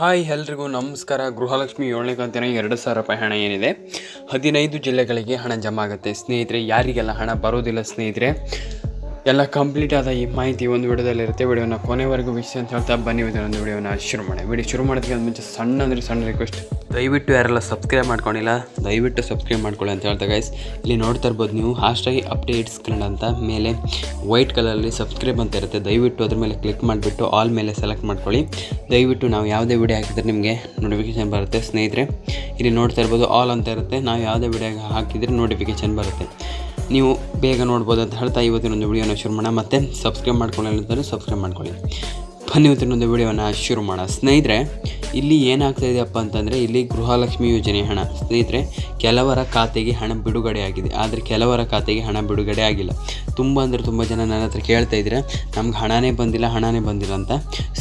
Hi ಎಲ್ರಿಗೂ ನಮಸ್ಕಾರ. ಗೃಹಲಕ್ಷ್ಮಿ ಏಳನೇ ಕಂತಿನ ಎರಡು ಸಾವಿರ ರೂಪಾಯಿ ಹಣ ಏನಿದೆ. ಹದಿನೈದು ಜಿಲ್ಲೆಗಳಿಗೆ ಹಣ ಜಮಾ ಆಗುತ್ತೆ ಸ್ನೇಹಿತರೆ, ಯಾರಿಗೆಲ್ಲ ಹಣ ಬರೋದಿಲ್ಲ ಸ್ನೇಹಿತರೆ? ಎಲ್ಲ ಕಂಪ್ಲೀಟ್ ಆದ ಈ ಮಾಹಿತಿ ಒಂದು ವಿಡಿಯೋದಲ್ಲಿ ಇರುತ್ತೆ. ವಿಡಿಯೋನ ಕೊನೆವರೆಗೂ ವಿಷಯ ಅಂತ ಹೇಳ್ತಾ ಬನ್ನಿ. ಒಂದು ವಿಡಿಯೋನ ಶುರು ಮಾಡಿ ವಿಡಿಯೋ ಶುರು ಮಾಡೋದಕ್ಕೆ ಮುಂಚೆ ಸಣ್ಣ ಅಂದರೆ ಸಣ್ಣ ರಿಕ್ವೆಸ್ಟ್ ದಯವಿಟ್ಟು ಯಾರೆಲ್ಲ ಸಬ್ಸ್ಕ್ರೈಬ್ ಮಾಡ್ಕೊಂಡಿಲ್ಲ, ದಯವಿಟ್ಟು ಸಬ್ಸ್ಕ್ರೈಬ್ ಮಾಡ್ಕೊಳ್ಳಿ ಅಂತ ಹೇಳ್ತಾ ಗೈಸ್ ಇಲ್ಲಿ ನೋಡ್ತಾ ಇರ್ಬೋದು ನೀವು ಹಾಸ್ಟಾಗಿ ಅಪ್ಡೇಟ್ಸ್ ಕನ್ನಡ ಅಂತ. ಮೇಲೆ ವೈಟ್ ಕಲರಲ್ಲಿ ಸಬ್ಸ್ಕ್ರೈಬ್ ಅಂತ ಇರುತ್ತೆ. ದಯವಿಟ್ಟು ಅದ್ರ ಮೇಲೆ ಕ್ಲಿಕ್ ಮಾಡಿಬಿಟ್ಟು ಆಲ್ ಮೇಲೆ ಸೆಲೆಕ್ಟ್ ಮಾಡ್ಕೊಳ್ಳಿ. ದಯವಿಟ್ಟು ನಾವು ಯಾವುದೇ ವಿಡಿಯೋ ಹಾಕಿದ್ರೆ ನಿಮಗೆ ನೋಟಿಫಿಕೇಷನ್ ಬರುತ್ತೆ. ಸ್ನೇಹಿತರೆ, ಇಲ್ಲಿ ನೋಡ್ತಾ ಇರ್ಬೋದು ಆಲ್ ಅಂತ ಇರುತ್ತೆ. ನಾವು ಯಾವುದೇ ವಿಡಿಯೋ ಹಾಕಿದರೆ ನೋಟಿಫಿಕೇಶನ್ ಬರುತ್ತೆ. ನೀವು ಬೇಗ ನೋಡ್ಬೋದು ಅಂತ ಹೇಳ್ತಾ ಇವತ್ತಿನೊಂದು ವಿಡಿಯೋನ ಶುರು ಮಾಡೋಣ. ಮತ್ತು ಸಬ್ಸ್ಕ್ರೈಬ್ ಮಾಡ್ಕೊಳ್ಳಿ ಅಂತಂದರೆ ಸಬ್ಸ್ಕ್ರೈಬ್ ಮಾಡ್ಕೊಳ್ಳಿ. ಬನ್ನಿ ಇವತ್ತಿನೊಂದು ವಿಡಿಯೋನ ಶುರು ಮಾಡೋಣ. ಸ್ನೇಹಿತರೆ, ಇಲ್ಲಿ ಏನಾಗ್ತಾ ಇದೆಯಪ್ಪ ಅಂತಂದರೆ, ಇಲ್ಲಿ ಗೃಹಲಕ್ಷ್ಮಿ ಯೋಜನೆ ಹಣ. ಸ್ನೇಹಿತರೆ, ಕೆಲವರ ಖಾತೆಗೆ ಹಣ ಬಿಡುಗಡೆ ಆಗಿದೆ. ಆದರೆ ಕೆಲವರ ಖಾತೆಗೆ ಹಣ ಬಿಡುಗಡೆ ಆಗಿಲ್ಲ. ತುಂಬ ಅಂದರೆ ತುಂಬ ಜನ ನನ್ನ ಹತ್ರ ಕೇಳ್ತಾ ಇದ್ದೀರ ನಮ್ಗೆ ಹಣನೇ ಬಂದಿಲ್ಲ ಹಣನೇ ಬಂದಿಲ್ಲ ಅಂತ.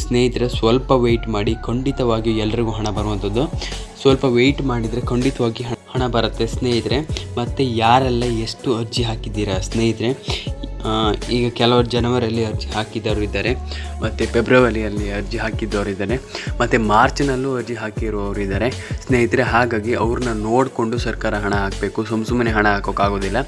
ಸ್ನೇಹಿತರೆ, ಸ್ವಲ್ಪ ವೆಯ್ಟ್ ಮಾಡಿ, ಖಂಡಿತವಾಗಿಯೂ ಎಲ್ರಿಗೂ ಹಣ ಬರುವಂಥದ್ದು. ಸ್ವಲ್ಪ ವೆಯ್ಟ್ ಮಾಡಿದರೆ ಖಂಡಿತವಾಗಿ ಹಣ ಹಣ ಬರುತ್ತೆ ಸ್ನೇಹಿತರೆ. ಮತ್ತು ಯಾರೆಲ್ಲ ಎಷ್ಟು ಅರ್ಜಿ ಹಾಕಿದ್ದೀರಾ ಸ್ನೇಹಿತರೆ? ಈಗ ಕೆಲವರು ಜನವರಿಯಲ್ಲಿ ಅರ್ಜಿ ಹಾಕಿದವರು ಇದ್ದಾರೆ, ಮತ್ತು ಫೆಬ್ರವರಿಯಲ್ಲಿ ಅರ್ಜಿ ಹಾಕಿದ್ದವರು ಇದ್ದಾರೆ, ಮತ್ತು ಮಾರ್ಚ್ನಲ್ಲೂ ಅರ್ಜಿ ಹಾಕಿರುವವರು ಇದ್ದಾರೆ. ಸ್ನೇಹಿತರೆ, ಹಾಗಾಗಿ ಅವ್ರನ್ನ ನೋಡಿಕೊಂಡು ಸರ್ಕಾರ ಹಣ ಹಾಕಬೇಕು ಸುಮ್ಮ ಸುಮ್ಮನೆ ಹಣ ಹಾಕೋಕ್ಕಾಗೋದಿಲ್ಲ.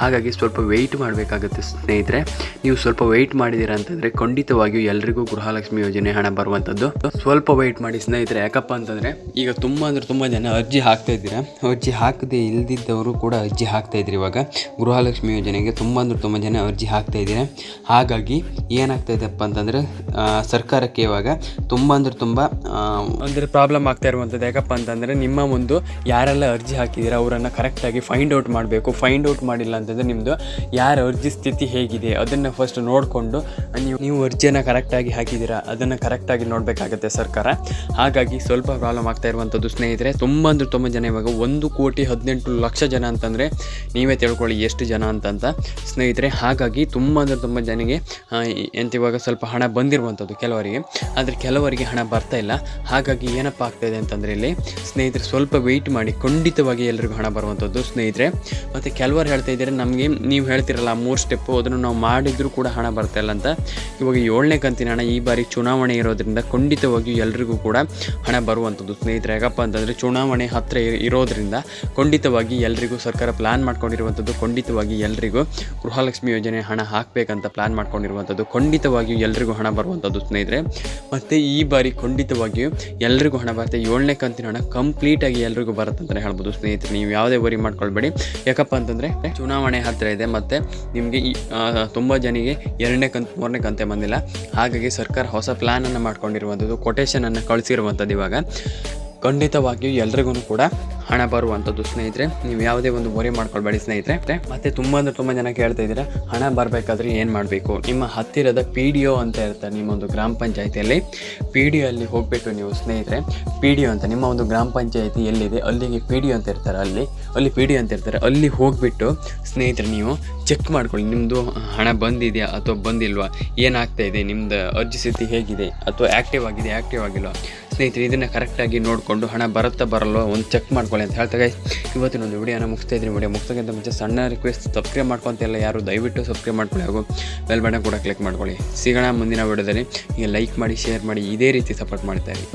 ಹಾಗಾಗಿ ಸ್ವಲ್ಪ ವೆಯ್ಟ್ ಮಾಡಬೇಕಾಗುತ್ತೆ ಸ್ನೇಹಿತರೆ. ನೀವು ಸ್ವಲ್ಪ ವೆಯ್ಟ್ ಮಾಡಿದ್ದೀರಾ ಅಂತಂದರೆ ಖಂಡಿತವಾಗಿಯೂ ಎಲ್ರಿಗೂ ಗೃಹಲಕ್ಷ್ಮಿ ಯೋಜನೆ ಹಣ ಬರುವಂಥದ್ದು. ಸ್ವಲ್ಪ ವೆಯ್ಟ್ ಮಾಡಿ ಸ್ನೇಹಿತರೆ, ಯಾಕಪ್ಪ ಅಂತಂದರೆ ಈಗ ತುಂಬ ಅಂದರೆ ತುಂಬ ಜನ ಅರ್ಜಿ ಹಾಕ್ತಾ ಇದ್ದೀರಾ. ಅರ್ಜಿ ಹಾಕದೆ ಇಲ್ದಿದ್ದವರು ಕೂಡ ಅರ್ಜಿ ಹಾಕ್ತಾ ಇದ್ರು ಇವಾಗ. ಗೃಹಲಕ್ಷ್ಮಿ ಯೋಜನೆಗೆ ತುಂಬ ಅಂದರೆ ತುಂಬ ಜನ ಅರ್ಜಿ ಹಾಕ್ತಾ ಇದ್ದೀರಾ ಹಾಗಾಗಿ ಏನಾಗ್ತಾ ಇದೆಯಪ್ಪ ಅಂತಂದರೆ ಸರ್ಕಾರಕ್ಕೆ ಇವಾಗ ತುಂಬ ಅಂದ್ರೆ ತುಂಬ ಅಂದರೆ ಪ್ರಾಬ್ಲಮ್ ಆಗ್ತಾ ಇರುವಂಥದ್ದು ಯಾಕಪ್ಪ ಅಂತಂದರೆ, ನಿಮ್ಮ ಒಂದು ಯಾರೆಲ್ಲ ಅರ್ಜಿ ಹಾಕಿದ್ದೀರಾ ಅವರನ್ನು ಕರೆಕ್ಟಾಗಿ ಫೈಂಡ್ ಔಟ್ ಮಾಡಬೇಕು. ಫೈಂಡ್ ಔಟ್ ಮಾಡಿಲ್ಲ ಅಂತಂದರೆ ನಿಮ್ಮದು ಯಾರ ಅರ್ಜಿ ಸ್ಥಿತಿ ಹೇಗಿದೆ ಅದನ್ನು ಫಸ್ಟ್ ನೋಡಿಕೊಂಡು ನೀವು ನೀವು ಅರ್ಜಿಯನ್ನು ಕರೆಕ್ಟಾಗಿ ಹಾಕಿದ್ದೀರಾ ಅದನ್ನು ಕರೆಕ್ಟಾಗಿ ನೋಡಬೇಕಾಗತ್ತೆ ಸರ್ಕಾರ. ಹಾಗಾಗಿ ಸ್ವಲ್ಪ ಪ್ರಾಬ್ಲಮ್ ಆಗ್ತಾ ಇರುವಂಥದ್ದು ಸ್ನೇಹಿತರೆ, ತುಂಬ ಅಂದ್ರೆ ತುಂಬ ಜನ ಇವಾಗ ಒಂದು ಕೋಟಿ ಹದಿನೆಂಟು ಲಕ್ಷ ಜನ ಅಂತಂದರೆ ನೀವೇ ತಿಳ್ಕೊಳ್ಳಿ ಎಷ್ಟು ಜನ ಅಂತಂತ. ಸ್ನೇಹಿತರೆ, ಹಾಗಾಗಿ ತುಂಬ ಅಂದರೆ ತುಂಬ ಜನಗೆ ಎಂತಿವಾಗ ಸ್ವಲ್ಪ ಹಣ ಬಂದಿರುವಂಥದ್ದು ಕೆಲವರಿಗೆ. ಆದರೆ ಕೆಲವರಿಗೆ ಹಣ ಬರ್ತಾ ಇಲ್ಲ. ಹಾಗಾಗಿ ಏನಪ್ಪ ಆಗ್ತಾಯಿದೆ ಅಂತಂದರೆ ಇಲ್ಲಿ ಸ್ನೇಹಿತರೆ ಸ್ವಲ್ಪ ವೆಯ್ಟ್ ಮಾಡಿ, ಖಂಡಿತವಾಗಿ ಎಲ್ರಿಗೂ ಹಣ ಬರುವಂಥದ್ದು ಸ್ನೇಹಿತರೆ. ಮತ್ತು ಕೆಲವರು ಹೇಳ್ತಾ ಇದ್ದಾರೆ, ನಮಗೆ ನೀವು ಹೇಳ್ತಿರಲ್ಲ ಮೂರು ಸ್ಟೆಪ್ಪು ಅದನ್ನು ನಾವು ಮಾಡಿದರೂ ಕೂಡ ಹಣ ಬರ್ತಾ ಇಲ್ಲ ಅಂತ. ಇವಾಗ ಏಳನೇ ಕಂತಿನ ಹಣ ಈ ಬಾರಿ ಚುನಾವಣೆ ಇರೋದ್ರಿಂದ ಖಂಡಿತವಾಗಿಯೂ ಎಲ್ರಿಗೂ ಕೂಡ ಹಣ ಬರುವಂಥದ್ದು ಸ್ನೇಹಿತರೆ. ಯಾಕಪ್ಪ ಅಂತಂದರೆ ಚುನಾವಣೆ ಹತ್ತಿರ ಇರೋದ್ರಿಂದ ಖಂಡಿತವಾಗಿ ಎಲ್ರಿಗೂ ಸರ್ಕಾರ ಪ್ಲ್ಯಾನ್ ಮಾಡ್ಕೊಂಡಿರುವಂಥದ್ದು ಖಂಡಿತವಾಗಿ ಎಲ್ಲರಿಗೂ ಗೃಹಲಕ್ಷ್ಮಿ ಯೋಜನೆ ಹಣ ಹಾಕಬೇಕಂತ ಪ್ಲ್ಯಾನ್ ಮಾಡ್ಕೊಂಡಿರುವಂಥದ್ದು, ಖಂಡಿತವಾಗಿಯೂ ಎಲ್ರಿಗೂ ಹಣ ಬರುವಂಥದ್ದು ಸ್ನೇಹಿತರೆ. ಮತ್ತು ಈ ಬಾರಿ ಖಂಡಿತವಾಗಿಯೂ ಎಲ್ರಿಗೂ ಹಣ ಬರುತ್ತೆ. ಏಳನೇ ಕಂತಿನ ಹಣ ಕಂಪ್ಲೀಟಾಗಿ ಎಲ್ರಿಗೂ ಬರುತ್ತೆ ಅಂತಲೇ ಹೇಳ್ಬೋದು ಸ್ನೇಹಿತರೆ. ನೀವು ಯಾವುದೇ ವರಿ ಮಾಡ್ಕೊಳ್ಬೇಡಿ. ಯಾಕಪ್ಪ ಅಂತಂದರೆ, ಚುನಾವಣೆ ಹತ್ತಿರ ಇದೆ ಮತ್ತು ನಿಮಗೆ ಈ ತುಂಬ ಜನಿಗೆ ಎರಡನೇ ಕಂತು, ಮೂರನೇ ಕಂತೆ ಬಂದಿಲ್ಲ. ಹಾಗಾಗಿ ಸರ್ಕಾರ ಹೊಸ ಪ್ಲ್ಯಾನನ್ನು ಮಾಡ್ಕೊಂಡಿರುವಂಥದ್ದು ಕೊಟೇಶನನ್ನು ಕಳಿಸಿರುವಂಥದ್ದು ಇವಾಗ. ಖಂಡಿತವಾಗಿಯೂ ಎಲ್ರಿಗೂ ಕೂಡ ಹಣ ಬರುವಂಥದ್ದು ಸ್ನೇಹಿತರೆ, ನೀವು ಯಾವುದೇ ಒಂದು ವರಿ ಮಾಡ್ಕೊಳ್ಬೇಡಿ ಸ್ನೇಹಿತರೆ. ಮತ್ತೆ ತುಂಬ ಅಂದರೆ ತುಂಬ ಜನ ಕೇಳ್ತಾ ಇದ್ದೀರಾ, ಹಣ ಬರಬೇಕಾದ್ರೆ ಏನು ಮಾಡಬೇಕು? ನಿಮ್ಮ ಹತ್ತಿರದ ಪಿ ಡಿ ಒ ಅಂತ ಇರ್ತಾರೆ ನಿಮ್ಮ ಒಂದು ಗ್ರಾಮ ಪಂಚಾಯತಿಯಲ್ಲಿ. ಪಿ ಡಿ ಒ ಅಲ್ಲಿ ಹೋಗಿಬಿಟ್ಟು ನೀವು ಸ್ನೇಹಿತರೆ. ಪಿ ಡಿ ಒ ಅಂತ ನಿಮ್ಮ ಒಂದು ಗ್ರಾಮ ಪಂಚಾಯತಿ ಎಲ್ಲಿದೆ, ಅಲ್ಲಿಗೆ ಪಿ ಡಿ ಒ ಅಂತ ಇರ್ತಾರೆ ಅಲ್ಲಿ. ಅಲ್ಲಿ ಪಿ ಡಿ ಅಂತ ಇರ್ತಾರೆ, ಅಲ್ಲಿ ಹೋಗಿಬಿಟ್ಟು ಸ್ನೇಹಿತರೆ ನೀವು ಚೆಕ್ ಮಾಡ್ಕೊಳ್ಳಿ ನಿಮ್ಮದು ಹಣ ಬಂದಿದೆಯಾ ಅಥವಾ ಬಂದಿಲ್ವಾ, ಏನಾಗ್ತಾ ಇದೆ ನಿಮ್ಮದು ಅರ್ಜಿ ಸ್ಥಿತಿ ಹೇಗಿದೆ ಅಥವಾ ಆ್ಯಕ್ಟಿವ್ ಆಗಿದೆ ಆ್ಯಕ್ಟಿವ್ ಆಗಿಲ್ಲ ಸ್ನೇಹಿತರೆ, ಇದನ್ನು ಕರೆಕ್ಟಾಗಿ ನೋಡಿಕೊಂಡು ಹಣ ಬರುತ್ತಾ ಬರಲ್ವಾ ಒಂದು ಚೆಕ್ ಮಾಡ್ಕೊಳ್ಳಿ ಅಂತ ಹೇಳ್ತಾ ಇವತ್ತಿನ ಒಂದು ವಿಡಿಯೋನ ಮುಗಿಸ್ತಾ ಇದ್ದೀನಿ. ವಿಡಿಯೋ ಮುಗಿಸೋಕ್ಕಿಂತ ಮುಂಚೆ ಸಣ್ಣ ರಿಕ್ವೆಸ್ಟ್ ಸಬ್ಸ್ಕ್ರೈಬ್ ಮಾಡ್ಕೊತಿಲ್ಲ ಯಾರು ದಯವಿಟ್ಟು ಸಬ್ಸ್ಕ್ರೈಬ್ ಮಾಡ್ಕೊಳ್ಳಿ ಹಾಗೂ ಬೆಲ್ ಬಟನ್ ಕೂಡ ಕ್ಲಿಕ್ ಮಾಡ್ಕೊಳ್ಳಿ. ಸಿಗೋಣ ಮುಂದಿನ ವಿಡಿಯೋದಲ್ಲಿ ಈಗ ಲೈಕ್ ಮಾಡಿ ಶೇರ್ ಮಾಡಿ, ಇದೇ ರೀತಿ ಸಪೋರ್ಟ್ ಮಾಡ್ತಾ ಇರಿ.